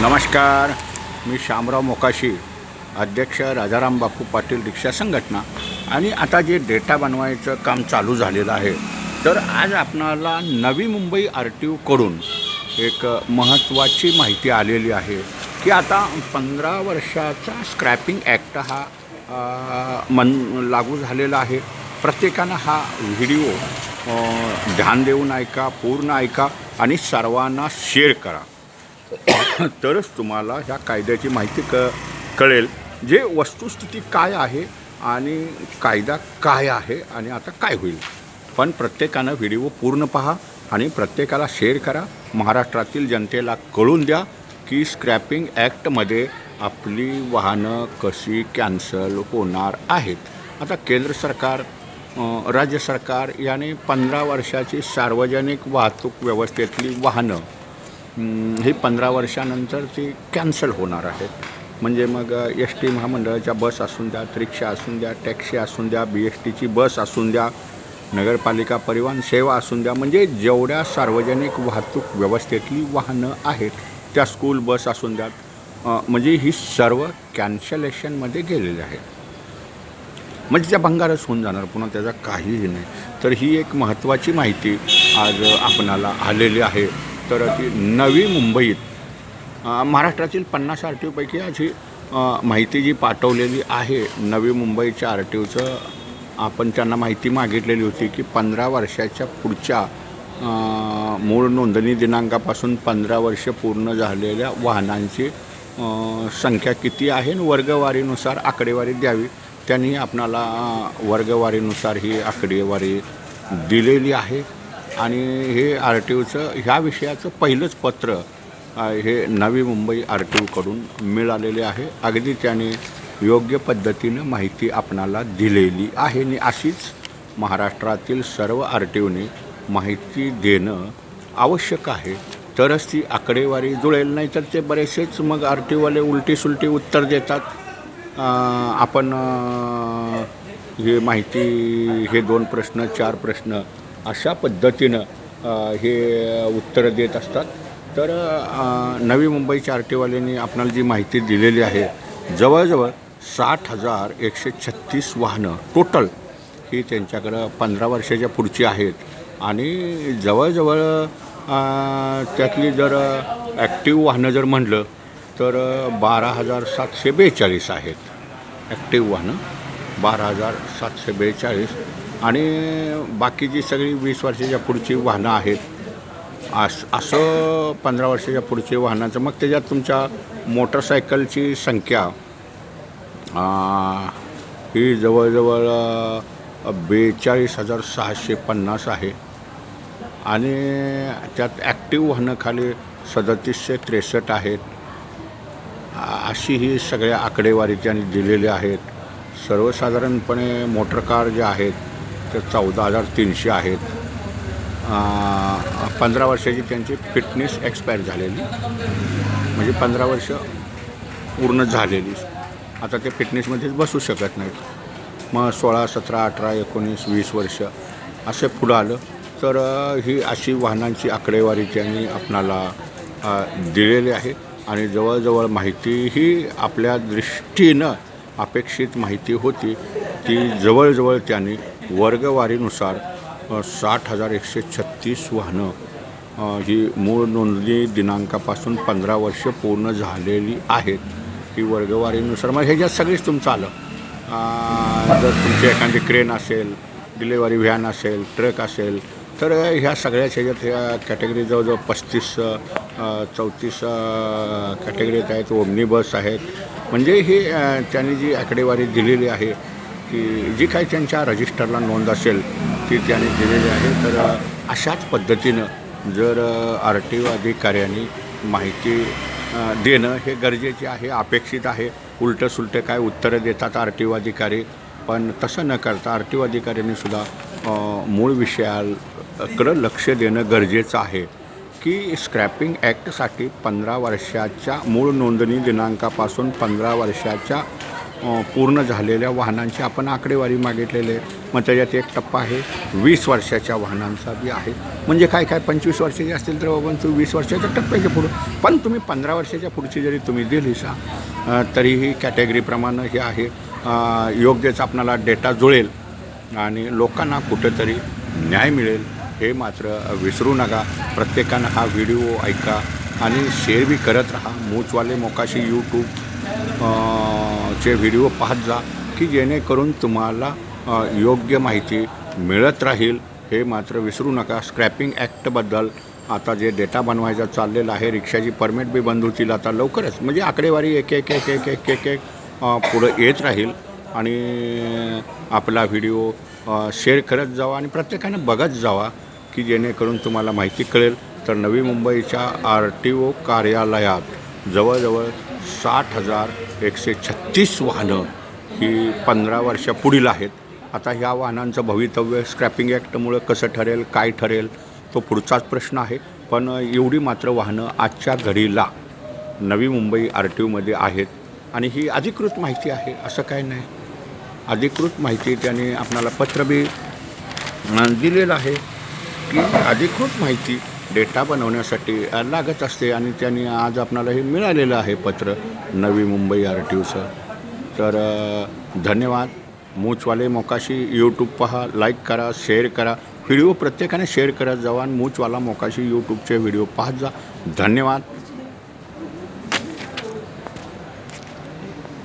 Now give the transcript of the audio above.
नमस्कार. मी शामराव मोकाशी अध्यक्ष राजाराम बापू पाटील रिक्षा संघटना. आणि आता जे डेटा बनवायचं काम चालू झालेलं आहे तर आज आपणाला नवी मुंबई आर टी ओकडून एक महत्त्वाची माहिती आलेली आहे की आता पंधरा वर्षाचा स्क्रॅपिंग ॲक्ट हा मन लागू झालेला आहे. प्रत्येकानं हा व्हिडिओ ध्यान देऊन ऐका पूर्ण ऐका आणि सर्वांना शेअर करा. तरच तुम्हाला ह्या कायद्याची माहिती क कळेल. जे वस्तुस्थिती काय आहे आणि कायदा काय आहे आणि आता काय होईल. पण प्रत्येकानं व्हिडिओ पूर्ण पहा आणि प्रत्येकाला शेअर करा. महाराष्ट्रातील जनतेला कळून द्या की स्क्रॅपिंग ॲक्टमध्ये आपली वाहनं कशी कॅन्सल होणार आहेत. आता केंद्र सरकार राज्य सरकार याने पंधरा वर्षाची सार्वजनिक वाहतूक व्यवस्थेतली वाहनं ही पंधरा वर्षानंतर ती कॅन्सल होणार आहेत म्हणजे मग एस टी महामंडळाच्या बस असून द्या रिक्षा असून द्या टॅक्सी असून द्या बी एस टीची बस असून द्या नगरपालिका परिवहन सेवा असून द्या म्हणजे जेवढ्या सार्वजनिक वाहतूक व्यवस्थेतली वाहनं आहेत त्या स्कूल बस असून द्यात म्हणजे ही सर्व कॅन्सलेशनमध्ये गेलेली आहेत. म्हणजे त्या भंगारच होऊन जाणार पुन्हा त्याचा काहीही नाही. तर ही एक महत्त्वाची माहिती आज आपणाला आलेली आहे. तर ती नवी मुंबईत महाराष्ट्रातील पन्नास आर टी ओपैकी अशी माहिती जी पाठवलेली आहे नवी मुंबईच्या आर टी ओचं आपण त्यांना माहिती मागितलेली होती की पंधरा वर्षाच्या पुढच्या मूळ नोंदणी दिनांकापासून पंधरा वर्ष पूर्ण झालेल्या वाहनांची संख्या किती आहे आणि वर्गवारीनुसार आकडेवारी द्यावी त्यांनी आपणाला वर्गवारीनुसार ही आकडेवारी दिलेली आहे. आणि हे आर टी ओचं ह्या विषयाचं पहिलंच पत्र हे नवी मुंबई आर टी ओकडून मिळालेले आहे. अगदी त्याने योग्य पद्धतीनं माहिती आपणाला दिलेली आहे. आणि अशीच महाराष्ट्रातील सर्व आर टी ओने माहिती देणं आवश्यक आहे. तरच ती आकडेवारी जुळेल नाही तर ते बरेचसेच मग आर टी ओवाले उलटी सुलटी उत्तर देतात. आपण हे माहिती हे दोन प्रश्न चार प्रश्न अशा पद्धतीनं हे उत्तरं देत असतात. तर नवी मुंबईच्या आर टी आपणाला जी माहिती दिलेली आहे जवळजवळ साठ हजार एकशे छत्तीस वाहनं टोटल ही त्यांच्याकडं पंधरा वर्षाच्या पुढची आहेत. आणि जवळजवळ त्यातली जर ॲक्टिव्ह वाहनं जर म्हणलं तर बारा हजार सातशे बेचाळीस आहेत. ॲक्टिव्ह वाहनं बारा हजार सातशे बेचाळीस आणि बाकीची सगळी वीस वर्षाच्या पुढची वाहनं आहेत अस असं पंधरा वर्षाच्या पुढची वाहनाचं मग त्याच्यात तुमच्या मोटरसायकलची संख्या ही जवळजवळ बेचाळीस हजार सहाशे पन्नास आहे. आणि त्यात ॲक्टिव्ह वाहनं खाली सदतीसशे त्रेसष्ट आहेत. अशी ही सगळ्या आकडेवारी त्यांनी दिलेली आहेत. सर्वसाधारणपणे मोटर कार ज्या आहेत त्या चौदा हजार तीनशे आहेत. पंधरा वर्षाची त्यांची फिटनेस एक्सपायर झालेली. म्हणजे पंधरा वर्ष पूर्ण झालेली. आता ते फिटनेसमध्येच बसू शकत नाहीत. मग सोळा सतरा अठरा एकोणीस वीस वर्ष असे पुढं आलं. तर ही अशी वाहनांची आकडेवारी त्यांनी आपणाला दिलेली आहे. आणि जवळजवळ माहिती ही आपल्या दृष्टीनं अपेक्षित माहिती होती. ती जवळजवळ त्यांनी वर्गवारीनुसार साठ हजार एकशे छत्तीस वाहनं ही मूळ नोंदणी दिनांकापासून पंधरा वर्ष पूर्ण झालेली आहेत. ही वर्गवारीनुसार मग ह्याच्यात सगळीच तुमचं आलं जर तुमची एखादी क्रेन असेल डिलेवरी व्हॅन असेल ट्रक असेल तर ह्या सगळ्याच ह्याच्यात ह्या कॅटेगरी जवळजवळ पस्तीस चौतीस कॅटेगरीत आहेत ओमनी बस आहेत. म्हणजे ही त्यांनी जी आकडेवारी दिलेली आहे की जी काही त्यांच्या रजिस्टरला नोंद असेल ती त्यांनी दिलेली आहे. तर अशाच पद्धतीनं जर आर टी ओ अधिकाऱ्यांनी माहिती देणं हे गरजेचे आहे अपेक्षित आहे. उलटं सुलटं काय उत्तरं देतात आर टी ओ अधिकारी पण तसं न करता आर टी ओ अधिकाऱ्यांनी सुद्धा मूळ विषयाकडं लक्ष देणं गरजेचं आहे. की स्क्रॅपिंग ॲक्टसाठी पंधरा वर्षाच्या मूळ नोंदणी दिनांकापासून पंधरा वर्षाच्या पूर्ण झालेल्या वाहनांची आपण आकडेवारी मागितलेली आहे. मग त्याच्यात एक टप्पा आहे वीस वर्षाच्या वाहनांचा बी आहे. म्हणजे काय काय पंचवीस वर्षाचे असतील तर बाबा तू वीस वर्षाच्या टप्प्याच्या पुढं. पण तुम्ही पंधरा वर्षाच्या पुढची जरी तुम्ही दिली सा तरीही कॅटेगरीप्रमाणे हे आहे. योग्यच आपणाला डेटा जुळेल आणि लोकांना कुठंतरी न्याय मिळेल हे मात्र विसरू नका. प्रत्येकानं हा व्हिडिओ ऐका आणि शेअर बी करत राहा. मूचवाले मोकाशी यूट्यूब चे व्हिडिओ पाहत जा की जेणेकरून तुम्हाला योग्य माहिती मिळत राहील. हे मात्र विसरू नका. स्क्रॅपिंग ॲक्टबद्दल आता जे डेटा बनवायचा चाललेला आहे रिक्षाची परमिट बी बंद होतील आता लवकरच. म्हणजे आकडेवारी एक एक एक एक एक एक एक पुढं येत राहील. आणि आपला व्हिडिओ शेअर करत जावा आणि प्रत्येकानं बघत जावा की जेणेकरून तुम्हाला माहिती कळेल. तर नवी मुंबईच्या आर टी ओ कार्यालयात जवळजवळ साठ हजार एकशे छत्तीस वाहनं ही पंधरा वर्षापुढील आहेत. आता ह्या वाहनांचं भवितव्य स्क्रॅपिंग ॲक्टमुळं कसं ठरेल काय ठरेल तो पुढचाच प्रश्न आहे. पण एवढी मात्र वाहनं आजच्या घडीला नवी मुंबई आर टी ओमध्ये आहेत. आणि ही अधिकृत माहिती आहे असं काय नाही. अधिकृत माहिती त्यांनी आपणाला पत्र बी दिलेलं आहे की अधिकृत माहिती डेटा बनवण्यासाठी लागत असते आणि त्यांनी आज आपणाला हे मिळालेलं आहे पत्र नवी मुंबई आर टी ओचं तर धन्यवाद. मूचवाले मोकाशी यूट्यूब पहा लाईक करा शेअर करा. व्हिडिओ प्रत्येकाने शेअर करत जावा आणि मूचवाला मोकाशी यूट्यूबचे व्हिडिओ पाहत जा. धन्यवाद.